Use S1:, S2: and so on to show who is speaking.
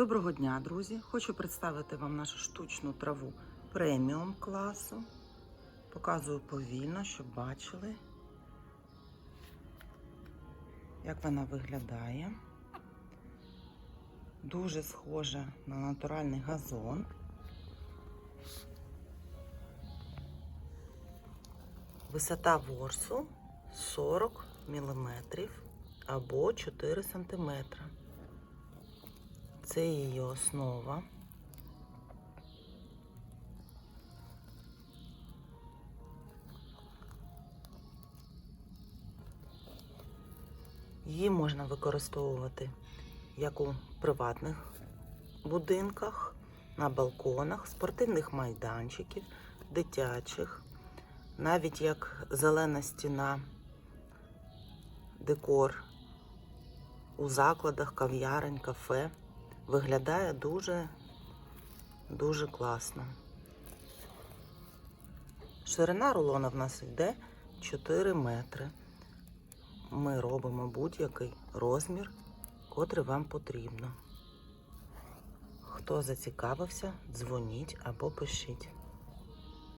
S1: Доброго дня, друзі! Хочу представити вам нашу штучну траву преміум класу. Показую повільно, щоб бачили, як вона виглядає. Дуже схожа на натуральний газон. Висота ворсу 40 мм або 4 см. Це її основа. Її можна використовувати як у приватних будинках, на балконах, спортивних майданчиків, дитячих, навіть як зелена стіна, декор у закладах, кав'ярень, кафе. Виглядає дуже, дуже класно. Ширина рулона в нас йде 4 метри. Ми робимо будь-який розмір, котрий вам потрібно. Хто зацікавився, дзвоніть або пишіть.